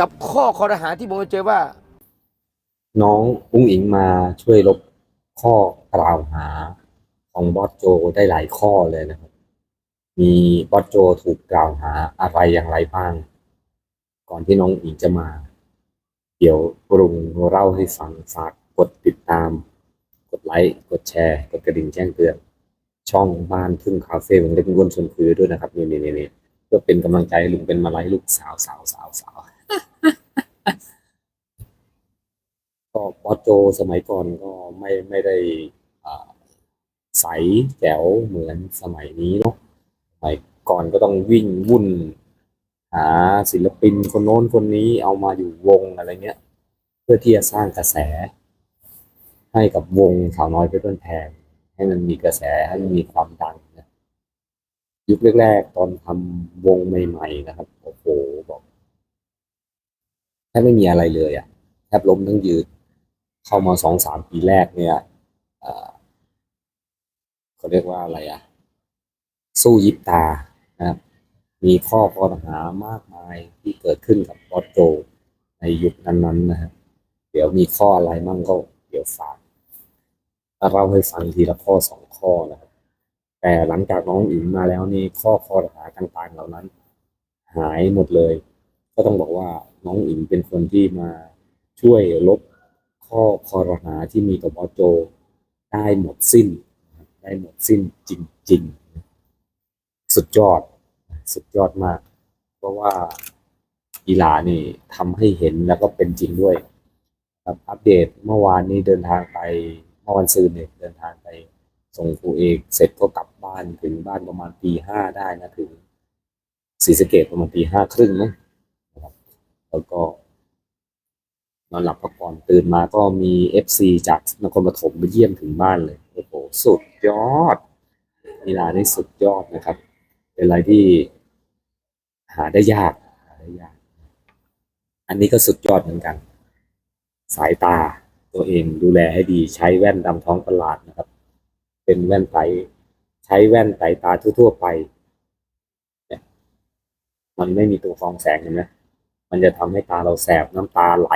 กับข้อคอรหาที่ผมเจอว่า น้องอุ้งอิงมาช่วยลบข้อกล่าวหาของบอสโจได้หลายข้อเลยนะครับ มีบอสโจถูกกล่าวหาอะไรอย่างไรบ้าง ก่อนที่น้องอิงจะมา เดี๋ยวปรุงเล่าให้ฟังฝากกดติดตาม กดไลค์ กดแชร์ กดกระดิ่งแจ้งเตือน ช่องบ้านทุ่งคาเฟ่วงเล็กวนชวนคุยด้วยนะครับนี่นี่นี่นี่เพื่อเป็นกำลังใจให้ลุงเป็นมาไลฟ์ลูกสาวสาวสาวสาว ก็บอสโจสมัยก่อนก็ไม่ไม่ได้ใสแจ๋วเหมือนสมัยนี้เนาะสมัยก่อนก็ต้องวิ่งวุ่น หาศิลปินคนโน้นคนนี้เอามาอยู่วงอะไรเงี้ย เพื่อที่จะสร้างกระแส ให้กับวงสาวน้อยเพชรบ้านแพงให้มันมีกระแสให้มันมีความดังนะยุคแรกๆตอนทำวงใหม่ ๆ นะครับโอ้โหบอกแทบไม่มีอะไรเลยอะแทบล้มทั้งยืน เข้ามาสองสามปีแรกเนี่ยเขาเรียกว่าอะไรอะสู้ยิบตานะครับ มีข้อคอรหามากมายที่เกิดขึ้นกับบอสโจในยุคนั้นๆนะครับเดี๋ยวมีข้ออะไรมั่งก็เดี๋ยวฝากเราให้ฟังทีละข้อสองข้อนะครับ แต่หลังจากน้องอิงมาแล้วนี่ข้อคอรหาต่างๆเหล่านั้น หายหมดเลย ก็ต้องบอกว่าน้องอิงเป็นคนที่มาช่วยลบ ข้อคอรหาที่มีต่อบอสโจได้หมดสิ้น ได้หมดสิ้นจริง ๆ สุดยอด สุดยอดมาก เพราะว่ากีฬานี่ทำให้เห็นแล้วก็เป็นจริงด้วยครับอัปเดตเมื่อวานนี้เดินทางไปเมื่อวันซืนเนี่ยเดินทางไปส่งครูเอกเสร็จก็กลับบ้านถึงบ้านประมาณตีห้าได้นะถึงศรีสะเกดประมาณตีห้าครึ่งมั้งนะครับแล้วก็ นอนหลับพักผ่อนตื่นมาก็มีเอฟซีจากนครปฐมมาเยี่ยมถึงบ้านเลยโอ้โหสุดยอดกีฬานี่สุดยอดนะครับ เป็นอะไรที่หาได้ยากหาได้ยาก อันนี้ก็สุดยอดเหมือนกัน สายตาตัวเองดูแลให้ดีใช้แว่นดำท้องตลาดนะครับ เป็นแว่นไตใช้แว่นไตตาทั่ว ๆ ไป มันไม่มีตัวฟองแสงเห็นไหม มันจะทำให้ตาเราแสบน้ำตาไหล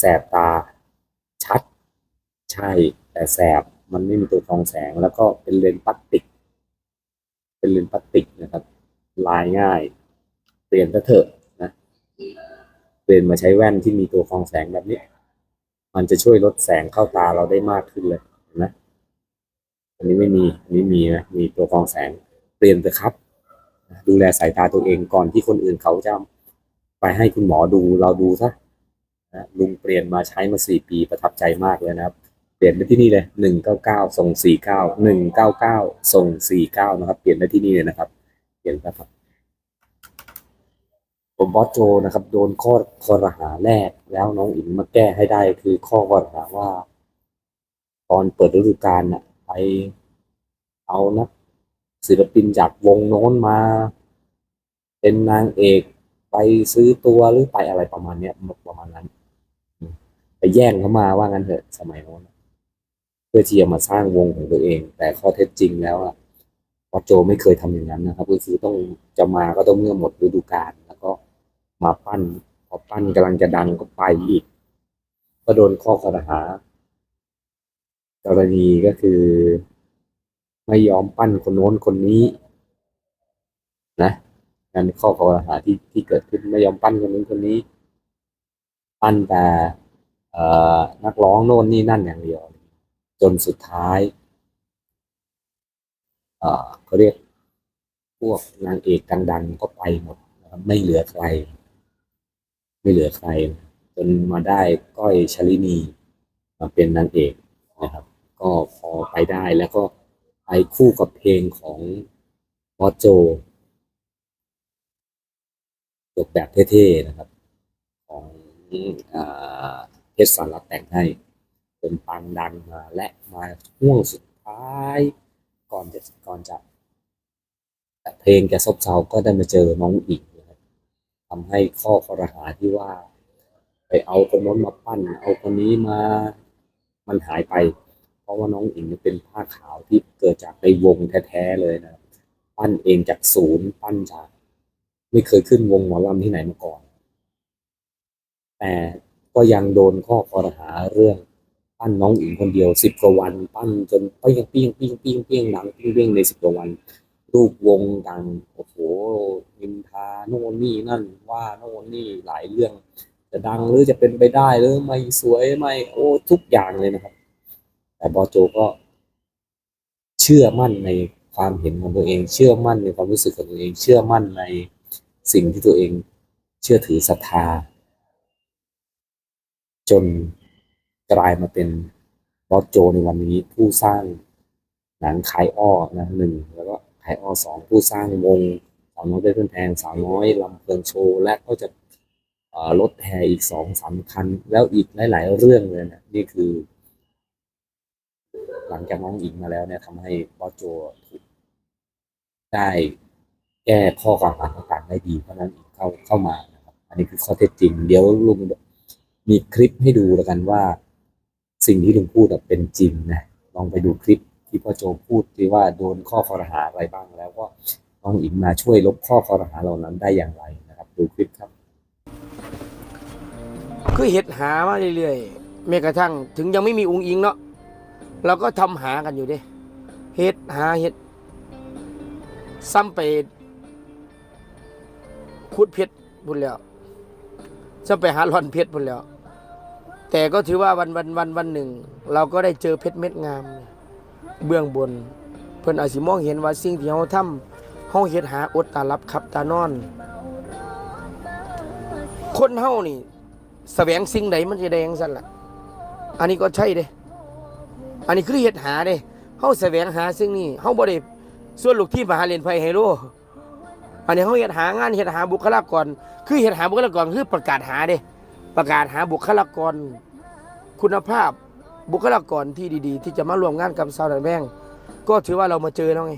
แสบตาชัด ใช่ แต่แสบมันไม่มีตัวฟองแสงแล้วก็เป็นเลนส์พลาสติก เป็นเลนส์พลาสติกนะครับ ลายง่าย เปลี่ยนซะเถอะนะเปลี่ยนมาใช้แว่นที่มีตัวฟองแสงแบบนี้ มันจะช่วยลดแสงเข้าตาเราได้มากขึ้นเลยนไหมอันนี้ไม่มีอันนี้มีนะมีตัวฟองแสงเปลี่ยนเถอะครับ ดูแลสายตาตัวเองก่อนที่คนอื่นเขาจะ ไปให้คุณหมอดูเราดูซะนะลุงเปลี่ยนมาใช้มาสี่ปีประทับใจมากเลยนะครับ เปลี่ยนได้ที่นี่เลยหนึ่งเก้าเก้าส่งสี่เก้าหนึ่งเก้าเก้าส่งสี่เก้านะครับ เปลี่ยนได้ที่นี่เลยนะครับ เปลี่ยนนะครับ ผมบอสโจนะครับ โดนข้อคอรหาแรกแล้วน้องอินมาแก้ให้ได้คือข้อคอรหาว่า ตอนเปิดฤดูกาลน่ะ ไปเอานะศิลปินจากวงโน้นมา เป็นนางเอก ไปซื้อตัวหรือไปอะไรประมาณเนี้ยประมาณนั้น ไปแย่งเขามาว่างั้นเถอะสมัยโน้นเพื่อที่จะมาสร้างวงของตัวเอง แต่ข้อเท็จจริงแล้วอะบอโจไม่เคยทำอย่างนั้นนะครับ ก็คือต้องจะมาก็ต้องเมื่อหมดฤดูกาลแล้วก็มาปั้นพอปั้นกำลังจะดังก็ไปอีก ก็โดนข้อคอหากรณีก็คือ ไม่ยอมปั้นคนโน้นคนนี้ นะ นั่นข้อคอรหาที่ที่เกิดขึ้นไม่ยอมปั้นคนนู้นคนนี้ ปั้นแต่นักร้องโน่นนี่นั่นอย่างเดียว จนสุดท้ายเขาเรียกพวกนางเอกดังๆก็ไปหมดไม่เหลือใคร ไม่เหลือใคร จนมาได้ก้อยชลินีมาเป็นนางเอกนะครับ ก็พอไปได้แล้วก็ไปคู่กับเพลงของบอโจ จบแบบเท่ๆนะครับ ของอเพชรสารลัดแต่งให้จนปังดังมาและมาห่วงสุดท้าย ก่อนจะก่อนจะแต่เพลงแกซบเซาก็ได้มาเจอน้องอิงนะครับทำให้ข้อคอรหาที่ว่า ไปเอาคนน้นมาปั้น เอาคนนี้มามันหายไป เพราะว่าน้องอิงเป็นผ้าขาวที่เกิดจากในวงแท้ๆเลยนะ ปั้นเองจากศูนย์ปั้นจาก ไม่เคยขึ้นวงหมอลำที่ไหนมาก่อน แต่ก็ยังโดนข้อคอรหาเรื่องปั้นน้องอิงคนเดียวสิบกว่าวัน ปั้นจนเปี้ยงเปี้ยงเปี้ยงเปี้ยงเปี้ยงหนังเปี้ยงเปี้ยงในสิบกว่าวัน รูปวงดังโอ้โหนินทาโน่นนี่นั่นว่าโน่นนี่หลายเรื่อง จะดังหรือจะเป็นไปได้หรือไม่สวยไม่โอ้ทุกอย่างเลยนะครับ แต่บอโจก็ เชื่อมั่นในความเห็นของตัวเอง เชื่อมั่นในความรู้สึกของตัวเอง เชื่อมั่นใน สิ่งที่ตัวเองเชื่อถือศรัทธา จนกลายมาเป็นบอสโจในวันนี้ผู้สร้างหนังขายอ้อนะหนึ่งแล้วก็ขายอ้อสองผู้สร้างวงสาวน้อยเป็นเพื่อนแพงสาวน้อยลำเพลินโชว์ และก็จะรถแห่อีกสองสามคัน แล้วอีกหลาย ๆ เรื่องเลยนะนี่คือ หลังจากน้องอิงมาแล้วเนี่ยทำให้บอสโจได้ แก้ข้อกล่าวหาต่างๆได้ดีเพราะนั้นเข้าเข้ามานะครับ อันนี้คือข้อเท็จจริง เดี๋ยวลุงมีคลิปให้ดูแล้วกันว่า สิ่งที่ลุงพูดเป็นจริงนะลองไปดูคลิปที่พ่อโจพูดที่ว่าโดนข้อคอรหาอะไรบ้างแล้วก็น้องอิงมาช่วยลบข้อคอรหาเหล่านั้นได้อย่างไรนะครับ ดูคลิปครับ คือเห็ดหามาเรื่อยๆแม้กระทั่งถึงยังไม่มีองค์อิงเนาะเราก็ทำหากันอยู่ด้เห็ดหาเห็ดซ้ำไป ขุดเพชรบุญแล้วซ้ำไปหาหลอนเพชรบุญแล้ว แต่ก็ถือว่าวันวันวันวันหนึ่ง เราก็ได้เจอเพชรเม็ดงาม เบื้องบน เพิ่อนอาจสิมองเห็นว่าสิ่งที่เฮาทำเฮาเฮ็ดหาอดตารับขับตานอน คนเฮานี่แสวงสิ่งใดมันจะได้จังซั่นล่ะ อันนี้ก็ใช่เด้ อันนี้คือเฮ็ดหาเด้เฮาแสวงหาสิ่งนี้เฮาบ่ได้ส่วนลูกที่มหาเรียนไผไฮโล อันนี้เฮาเฮ็ดหางานเฮ็ดหาบุคลากร คือเฮ็ดหาบุคลากรคือประกาศหาเด้ประกาศหาบุคลากร คุณภาพบุคลากรที่ดีๆ ที่จะมาร่วมงานกับสาวดันแบงก็ถือว่าเรามาเจอแล้วไง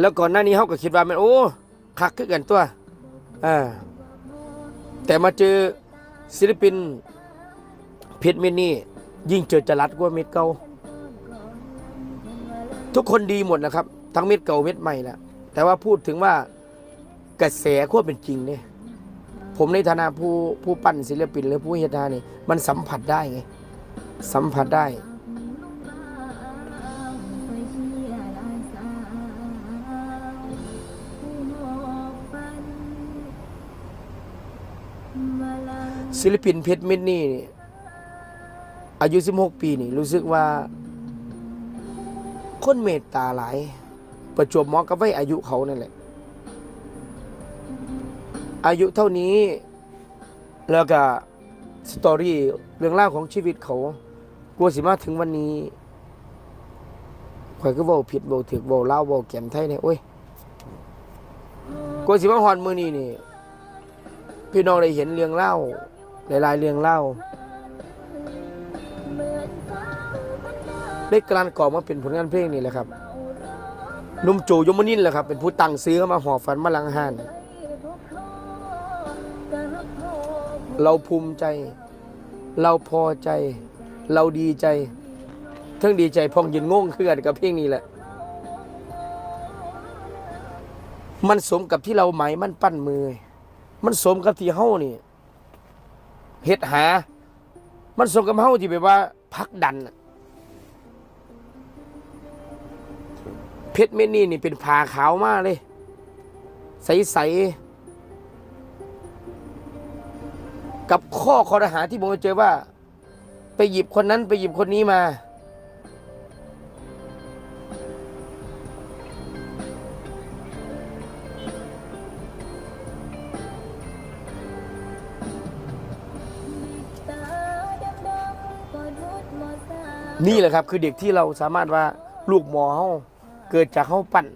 แล้วก่อนหน้านี้เขาก็คิดว่ามันโอ้คักขึ้นกันตัวอ่าแต่มาเจอศิลปินเพชรเมดนี่ยิ่งเจอจรัดกว่าเม็ดเก่า ทุกคนดีหมดนะครับ ทั้งเม็ดเก่าเม็ดใหม่แหละแต่ว่าพูดถึงว่ากระแสควบเป็นจริงเนี่ยผมในฐานะผู้ผู้ปั้นศิลปินหรือผู้เฮดานี่มันสัมผัสได้ไง สัมผัสได้ ศิลปินเพชรเม็ดนี่นี่อายุ 16 ปีนี่รู้สึกว่า คนเมตตาหลาย ประจวบเหมาะกับวัยอายุเขานั่นแหละ อายุเท่านี้ แล้วก็สตอรี่เรื่องราวของชีวิตเขากลัวสิมาถึงวันนี้ข่อยก็บอกผิดบอกถึกบอกเล่าบอกแก่มไทยเนี่ยโอ้ยกลัวสิมาฮอนมือนี้นี่ พี่น้องได้เห็นเรื่องเล่าหลายๆเรื่องเล่า ได้การก่อมาเป็นผลงานเพลงนี่แหละครับนุ่มโจยมนินแหละครับเป็นผู้ตั้งซื้อเข้ามาห่อฝันมาลังหานเราภูมิใจ เราพอใจ เราดีใจทั้งดีใจพองยืนงงคือกันกับเพลงนี้แหละ มันสมกับที่เราไหมมันปั้นมือ มันสมกับที่เฮ้านี่เฮ็ดหา มันสมกับเฮ้าที่แบบว่าพักดันน่ะ เพชรเม็ดนี่นี่เป็นผ่าขาวมากเลย ใสๆ กับข้อคอรหาที่ผมเจอว่า ไปหยิบคนนั้นไปหยิบคนนี้มา นี่แหละครับ คือเด็กที่เราสามารถว่าลูกหมอเฮา เกิดจากเฮาปั้น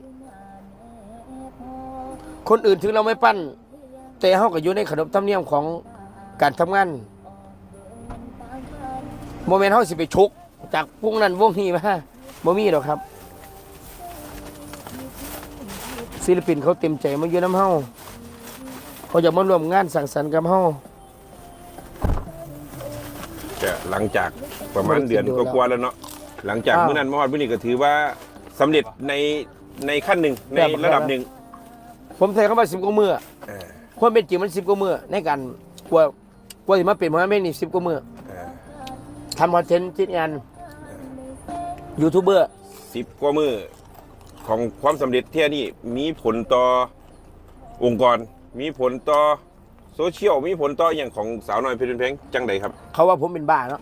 คนอื่นถึงเราไม่ปั้น แต่เฮาก็อยู่ในขนบธรรมเนียมของการทำงานโมเมนต์เฮาสิไปชกจากวงนั้นวงนี้มาบ่มีหรอกครับ ศิลปินเขาเต็มใจมาอยู่น้ำเฮาเขาอยากมาร่วมงานสังสรรค์กับเฮาจะหลังจากประมาณเดือนกว่าๆแล้วเนาะหลังจากอ้าวเมื่อนั้นเมื่อวานมื่อนี้ก็ถือว่า สำเร็จในในขั้นหนึ่งในแบบระดับหนึ่งผมใส่เข้ามาสิบกว่ามือเออความเป็นจริงมันสิบกว่ามือในการกลัวกลัวที่มาเป็นมหาเมฆนี่สิบกว่ามือเออทำคอนเทนต์จิตงานยูทูบเบอร์สิบกว่ามือของความสำเร็จเที่ยนี่มีผลต่อองค์กร มีผลต่อโซเชียลมีผลต่ออย่างของสาวน้อยเพลินเพลงจังใดครับ เขาว่าผมเป็นบ้าเนาะ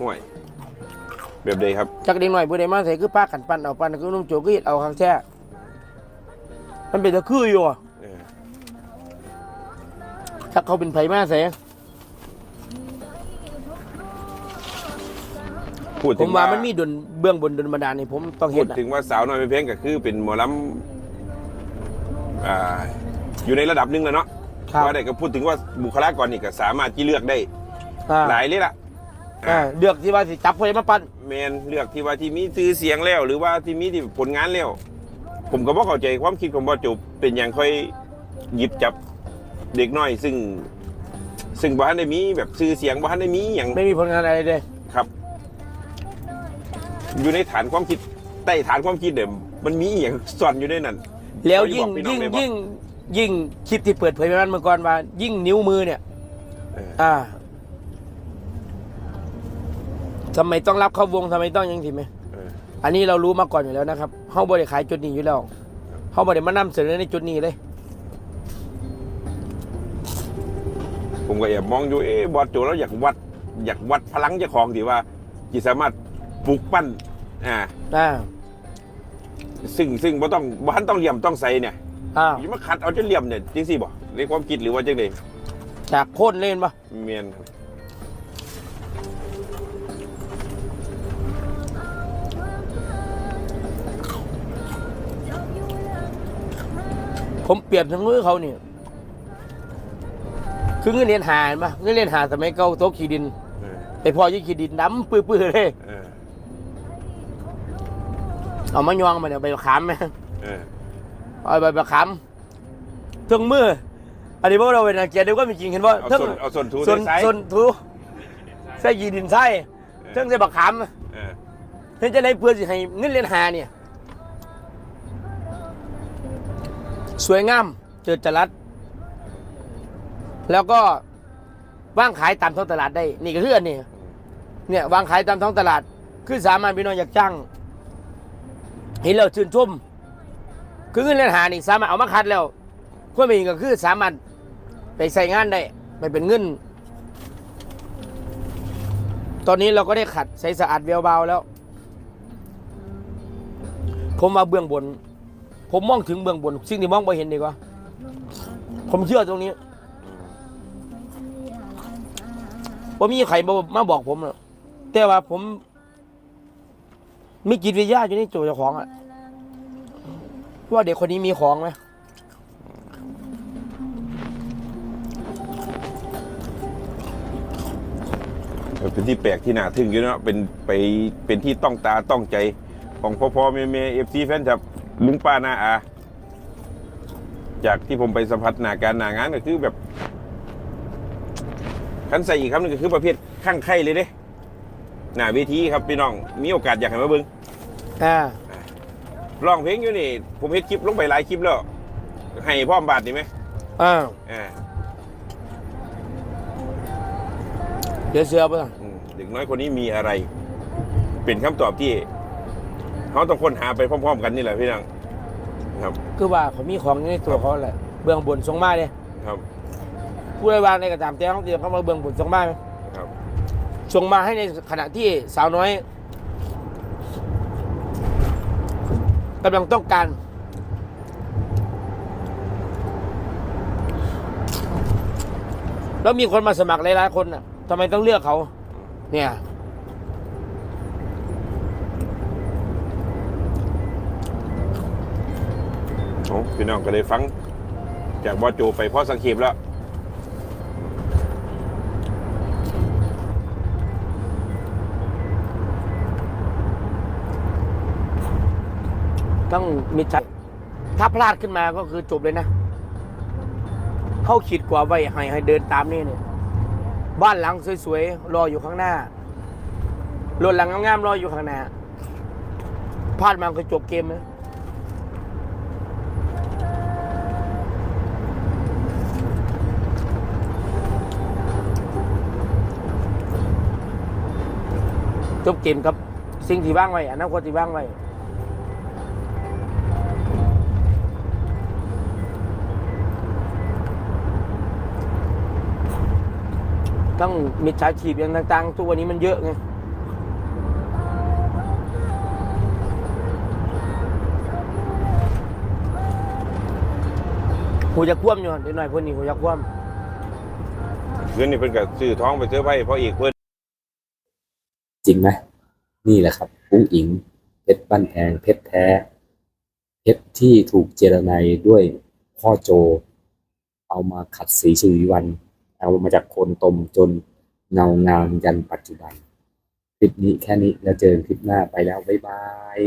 ห่วย แบบใดครับจากเด็กหน่อยผู้ใดมาใส่คือป้ากันปั้นเอาปั้นคือนุ่มโจก็เฮ็ดเอาข้างแท้มันเป็นตะคืออยู่อะเออถ้าเขาเป็นไผมาใส่พูดผถึมงว่าว่ามันมีดนเบื้องบนดนบันดาลนี่ผมต้องพูเฮ็ดดนะถึงว่าสาวน้อยเพลินเพลงก็คือเป็นหมอลำอ่าอยู่ในระดับหนึ่งแล้วเนาะครับว่าได้ก็พูดถึงว่าบุคลากรนี่ก็สามารถที่เลือกได้ อ่าหลายเลยล่ะ อ่าเลือกที่ว่าสิจับผู้ใดมาปั้นแมนเลือกที่ว่าที่มีชื่อเสียงแล้ว หรือว่าที่มีที่ผลงานแล้ว ผมก็บ่เข้าใจความคิดของบ่จบเป็นอย่างค่อยหยิบจับเด็กน้อย ซึ่ง ซึ่งบ่ทันได้มีแบบชื่อเสียงบ่ทันได้มีอย่างไม่มีผลงานอะไรเลยครับ อยู่ในฐานความคิดใต้ฐานความคิดเดิมมันมีอย่างซ่อนอยู่ในนั้นแล้วยิ่งเขาจะบอกพี่น้องยิ่งได้บอกยิ่งยิ่งคลิปที่เปิดเผยไปมันเมื่อก่อนว่า ยิ่งนิ้วมือเนี่ยเอออ่า ทำไมต้องรับเข้าวงทำไมต้องอยังทีไหมเอออันนี้เรารู้มาก่อนอยู่แล้วนะครับเฮาบริขายจุดนี้อยู่แล้วเฮาบริมานำเสนอในจุดนี้เลย ผมก็แอบมองอยู่เอ๊ะบอสโจแล้วอยากวัด อยากวัดพลังเจ้าของที่ว่าที่สามารถปลุกปั้นอ่าอ่าซึ่งซึ่งบ่ต้องบ่ทันต้องเหลี่ยมต้องใส่เนี่ยอ่าอย่ามาขัดเอาจนเหลี่ยมเนี่ยจริงสิบ่ในความคิดหรือว่าจังไดจากโค่นเล่นปะเมียนครับ ผมเปรียบทั้งมือเขาเนี่ยคือเงินเรียนหาเห็นปะเงินเรียนหาสมัยเก่าโต๊ะขีดิน เออไปพอยี่ขีดินดำปื้อๆเลย เออเอามายองมาเนี่ยใบมะขามไหมเออเอาใบมะขามถึงมือ อันนี้พวกเราเป็นนักเกียรติเดี๋ยวก็มีจริงเห็นว่าเอาทั้งส่วนเอาส่วนทูส่วนใส่ส่วนทูใส่ยีดินใส่เทั้งใส่บักขามเออเทั้งจะได้เพื่อสิให้เงินเรียนหาเนี่ย สวยงามเจิดจรัสแล้วก็ว่างขายตามท้องตลาดได้ นี่ก็คืออันนี้เนี่ยวางขายตามท้องตลาด คือสามารถพี่น้องอยากจ้างเห็นแล้วชื่นชมคือเงินเรียนหานี่สามารถเอามาคัดแล้วเป็นจริงก็คือสามารถไปใส่งานได้ไปเป็นเงิน ตอนนี้เราก็ได้ขัดใส่สะอาดเววเบาแล้ว ผมมาเบื้องบน ผมมองถึงเบื้องบน สิ่งที่มองไม่เห็นดีกว่า ผมเชื่อตรงนี้ว่ามีใครมาบอกผมหรอกแต่ว่าผมมีจิตวิทยาอยู่ในตัวเจ้าของอะว่าเด็กคนนี้มีของไหมเป็นที่แปลกที่น่าทึ่งอยู่เนาะเป็นไปเป็นที่ต้องตาต้องใจของพ่อพ่อแม่แม่เอฟซีแฟนคลับ ลุงป้านาอาจากที่ผมไปสัมผัสหน้าการหน้างานก็คือแบบคันใส่อีกคำหนึงก็คือประเภทข้างไข่เลยเด้หน้าเวทีครับพี่น้องมีโอกาสอยากให้มาเบิ่งอ่าร้องเพลงอยู่นี่ ผมเฮ็ดคลิปลงไปหลายคลิปแล้ว ให้พ่อมบาทดีไหมอ่าอ่าเดี๋ยวเสือไปก่อนอืมเด็กน้อยคนนี้มีอะไร เป็นคำตอบที่ เขาต้องค้นหาไปพร้อม ๆ กันนี่แหละพี่น้องครับ คือว่าเขามีของอยู่ในตัวเขาแหละเบื้องบนทรงมาเลยครับผู้ใดวางในกระตามแต่เขาเตรียมเข้ามาเบื้องบนทรงมาไหมครับส่งมาให้ในขณะที่สาวน้อยกำลังต้องการ แล้วมีคนมาสมัครหลายๆคนน่ะทำไมต้องเลือกเขา เนี่ย อ้พี่น้องก็ได้ฟัง จากบอสโจไปพ่อสังเขปแล้วต้องมีใจถ้าพลาดขึ้นมาก็คือจบเลยนะ เข้าขีดกว่าไว้ให้ให้เดินตามนี่เนี่ย บ้านหลังสวยๆ รออยู่ข้างหน้ารถหลังงามๆรออยู่ข้างหน้าพลาดมาคือจบเกมเลย จบเกมกับ สิ่งที่ว่างไว้อนาคตที่ว่างไว้ต้องมิจฉาชีพอย่างต่างๆทุกวันนี้มันเยอะไงหูจะคว่ำอยู่เดี๋ยวหน่อยเพื่อนนี่หูจะคว่เพื่อนนี่เพิ่นก็ซื้อท้องไปเสื้อไผ่เพราะเอกเพิ่น ริงไหมนี่แหละครับอุ้งอิงเพชรบ้านแพงเพชรแท้เพชรที่ถูกเจรไนด้วยพ่อโจ เอามาขัดสีชีวิวัน เอามาจากโคนตมจนเงางามยันปัจจุบัน คลิปนี้แค่นี้แล้วเจอกันคลิปหน้าไปแล้ว บ๊ายบาย